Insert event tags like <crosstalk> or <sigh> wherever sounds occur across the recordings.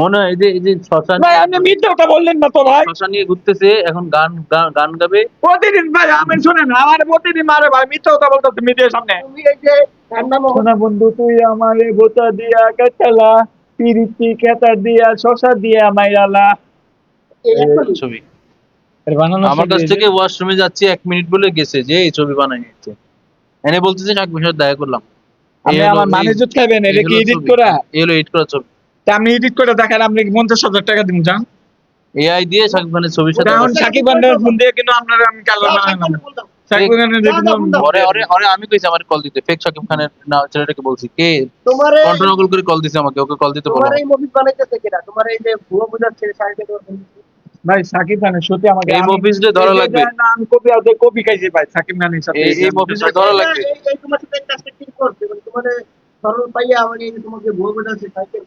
মনে হয় যে এই যে শ্মশান ভাই আপনি মিথ্যাটা বললেন না তো ভাই। শ্মশান নিয়ে ঘুরতেছে এখন গান গান গাবে। প্রতিদিন ভাই আমি শুনেন আমার প্রতিদিন মারে ভাই মিথ্যা কথা বলতো মিডিয়ার সামনে। তুমি এই যে সোনা বন্ধু তুই আমারে বোতা দিয়া কাটালা পিরিতি কেতা দিয়া শশা দিয়া মাইরালা। ছবি। বানানো আমার কাছ থেকে ওয়াশরুমে যাচ্ছি এক মিনিট বলে গেছে যে এই ছবি বানাই নিচ্ছে। এনে বলতেছে শাক বিষয় দেখা করলাম। আমার মানে জুত খাবেন এটা কি এডিট করা? এই হলো এডিট করা ছবি। তা আমি এডিট করে দেখান আপনি পঞ্চাশ হাজার টাকা দিন যান এআই দিয়ে শাকিব খানের ছবির সাথে কারণ সাকিব খানের ফোন দিয়ে কিন্তু আপনার আমি কালো দাও, বানালাম। সাকিব খানের দিয়ে ওরে ওরে ওরে আমি কইছি আমার কল দিতে ফেক শাকিব খানের না ছেলেটাকে বলছি কে তোমার এই- কন্ট্রোল করে কল দিছে আমাকে ওকে কল দিতে বলো তোমার এই মুভি বানাইতেছে কিনা তোমার এই যে ভুয়া শাড়িতে তোমার বন্ধু। ভাই সাকিব খানের সত্যি আমাকে এই আমি- মফিজটা ধরা লাগবে। না, আমি কপি ওদের কপি খাইছি ভাই সাকিব খানের সাথে এই- এই মফিজটা ধরা লাগবে। তোমার সাথে কাজটা কি করছে মানে তোমার সরল পাইয়া এই সাইকেল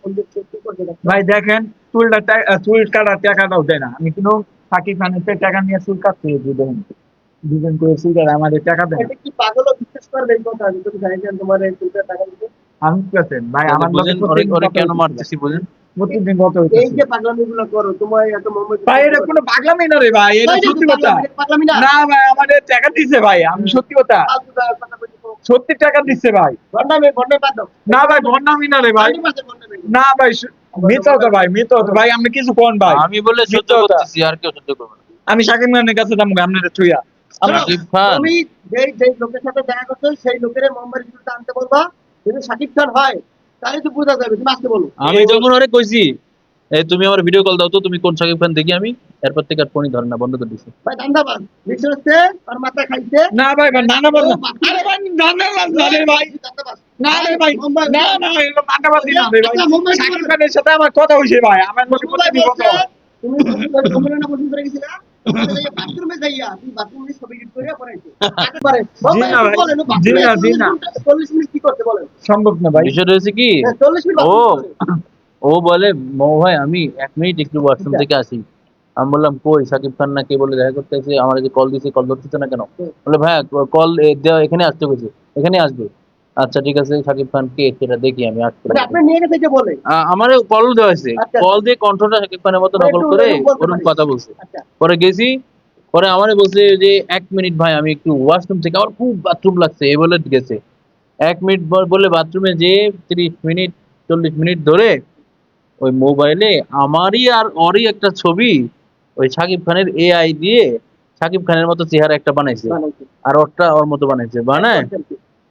ভাই দেখেন চুলটা টা- আহ, চুল কাটা টাকাটাও দেয় না। আমি কিন্তু সাকিব খানের থেকে টাকা নিয়ে চুল কাটতে দুজন দুজন করে চুল কাটা আমাদের টাকা দেয় কি পাগল বিশ্বাস করবে এই কথা? আমি তুমি জানি তোমার এই চুলটা টাকা দিতে। আমি কি আছেন ভাই আমার লোকে কেন মারতেছি বুঝেন? প্রতিদিন কত এই যে পাগলামি গুলো করো তোমার এত মোহাম্মদ ভাই এটা কোনো পাগলামি না রে ভাই এটা সত্যি কথা। না? না ভাই আমাদের টাকা দিচ্ছে ভাই আমি সত্যি কথা। সত্যি টাকা দিচ্ছে ভাই। না ভাই ভন্ডামি না রে ভাই। না ভাই মিথ্যা হতো ভাই মিথ্যা হতো ভাই আপনি কিছু কোন ভাই। আমি বলে সহ্য। করতেছি আর কেউ সহ্য করবে না। আমি সাকিব খানের কাছে দাম শাকিব তুমি যেই যেই লোকের সাথে দেখা করছ সেই লোকের ইসুলটা আনতে বলবা যদি শাকিব খান হয় তাহলে তো বোঝা যাবে তুমি আসতে বলো। আমি যখন ওরে কইছি এই তুমি আমার ভিডিও কল দাও তো তুমি কোন শাকিব খান দেখি আমি এরপর থেকে আর ফোনই ধরে না বন্ধ করে দিছি। ভাই ধান্দাবাদ বিষয় হচ্ছে আর মাথা খাইছে। না ভাই ভাই না না বল না। আরে ভাই না না না না রে ভাই না রে ভাই। না রে সাকিব খানের সাথে আমার কথা হইছে ভাই। আমার মধ্যে মুম্বাই প্রতিদিন কথা বলছে, তুমি না বসে গেছিলা? বাথরুমে যাইয়া তুমি বাথরুমে ছবি এডিট করে পড়াইছো। পারে জি না জি না, জি না। চল্লিশ মিনিট কি করতে বলেন। সম্ভব না ভাই। বিষয় রয়েছে কি? হ্যাঁ, চল্লিশ মিনিট ও। ও বলে মৌ ভাই আমি এক মিনিট একটু ওয়াশরুম থেকে আসি। আমি বললাম কই সাকিব খান না কে বলে দেখা করতে আছে আমার যে কল দিছে কল ধরতেছে না কেন? বলে ভাইয়া কল দেওয়া এখানে আসতে গেছে এখানে আসবে। আচ্ছা ঠিক আছে সাকিব খান কে সেটা দেখি আমি আসতে মানে আমার কল দেওয়া হয়েছে। আচ্ছা। কল দিয়ে কণ্ঠটা সাকিব খানের মতো মানে নকল করে ওরকম। কথা বলছে। আচ্ছা। পরে গেছি পরে আমারে বলছে যে এক মিনিট ভাই আমি একটু ওয়াশরুম থেকে আমার খুব বাথরুম লাগছে। এই বলে গেছে। এক মিনিট বলে বাথরুমে যে তিরিশ মিনিট চল্লিশ মিনিট ধরে ওই মোবাইলে আমারই আর ওরই একটা ছবি ওই সাকিব খানের এআই দিয়ে সাকিব খানের মতো চেহারা একটা বানাইছে। আর ওরটা ওর মতো বানাইছে বানায়?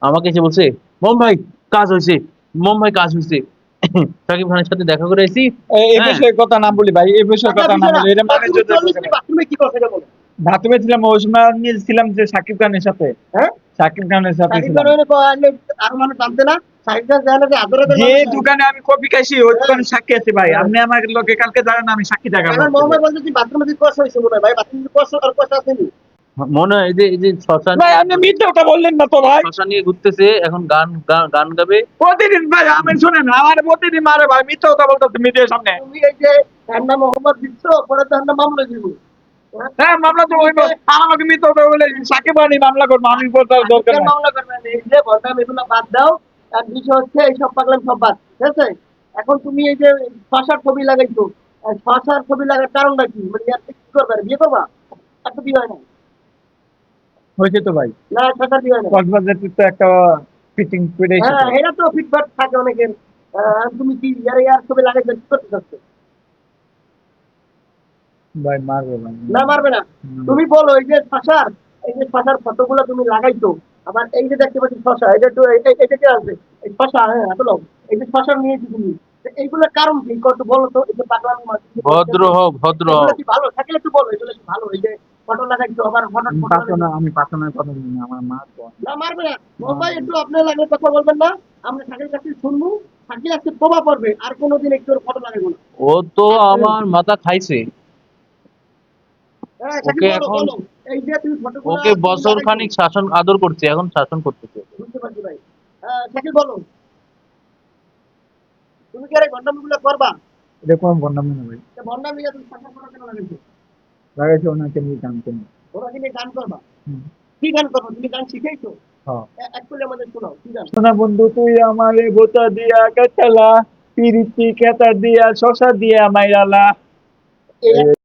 আমাকে এসে বলছে মম ভাই কাজ হয়েছে মম ভাই কাজ হয়েছে <coughs> সাকিব খানের সাথে দেখা করে এসেছি এই এই হ্যাঁ। বিষয়ে কথা না বলি ভাই এই বিষয়ে কথা না বলি এটা মানে যদি বাথরুমে কি এটা বলো বাথরুমে ছিলাম ওই সময় আমি ছিলাম যে সাকিব খানের সাথে। হ্যাঁ? সাকিব খানের সাথে ছিলাম। আরও মানুষ জানতে না? যে দোকানে আমি কপি খাইছি ওই দোকানে সাক্ষী আছে ভাই। আপনি আমার লোকে কালকে জানেন আমি সাক্ষী আমার মনে হয় ভাই বাথরুমে কষ্ট আর কষ্ট আসেনি মনে এই যে এই যে ভাই আপনি মিথ্যাটা বললেন না তো ভাই। নিয়ে ঘুরতেছে এখন গান গান গাবে। প্রতিদিন ভাই আমি শুনেন আমার প্রতিদিন মারে ভাই মিথ্যা কথা বলতেছে মিডিয়ার সামনে। তুমি এই যে মোহাম্মদ দিচ্ছ পরে তো ঠান্ডা মামলা দিব। হ্যাঁ মামলা তো হইব। বলে সাকিব আনি মামলা করব আমি বলতে দরকার মামলা করবেন এই যে বদনাম এগুলো বাদ দাও। আর বিষয় হচ্ছে এই সব পাগলাম সব বাদ। ঠিক আছে? এখন তুমি এই যে শশার ছবি লাগাইছো শশার ছবি লাগার কারণটা কি? মানে কি করবে? বিয়ে করবা? আর তো বিয়ে হয় না হয়েছে তো ভাই। না শশার বিয়ে হয় না কক্সবাজার তো একটা ফিটিং করে হ্যাঁ এটা তো ফিডব্যাক থাকে অনেকের। তুমি কি ইয়ার ইয়ার ছবি লাগাইছো কি করতে চাচ্ছ? ভাই মারবো ভাই না মারবে না। তুমি বলো এই যে শশার এই যে শশার ফটোগুলো তুমি লাগাইছো আবার এই যে দেখতে পাচ্ছি শশা এটা তো এই- এই- এটা কি আছে? এই শশা হ্যাঁ এই যে শশা নিয়েছি তুমি তো এইগুলোর কারণ কি? কত বলো তো এই যে পাগলামি মাছ ভদ্র হও ভদ্র হও ভালো? থাকলে একটু বলো এগুলো ভালো? এই যে ফটো লাগাইছো আবার হঠাৎ পাশো না আমি কথা বলি না আমার মা না মারবে না। মোবাইল একটু আপনার লাগে কথা বলবেন না। আমরা থাকের কাছে শুনব থাকলে আজকে প্রভাব পড়বে আর কোনোদিন একটু ফটো লাগাইবো না। ও তো আমার মাথা খাইছে। ওকে এখন- বলো। এই যে তুমি ফটোগুলো ওকে বছর খানিক শাসন আদর করছে এখন শাসন করতেছে বুঝতে পারছি ভাই। শাকিল বলো। তুমি কি আর ভণ্ডামিগুলো করবা? এটা কোনো বন্যামি না ভাই। তুমি শাসন করা কেন লাগাইছো? লাগাইছে ওনাকে নিয়ে জানতে না ওরা কি নিয়ে গান করবা? কি গান করব? তুমি গান শিখেছো হ্যাঁ। গান? সোনা বন্ধু তুই আমারে দিয়া পিরিতি দিয়া শশা দিয়া মাইরালা।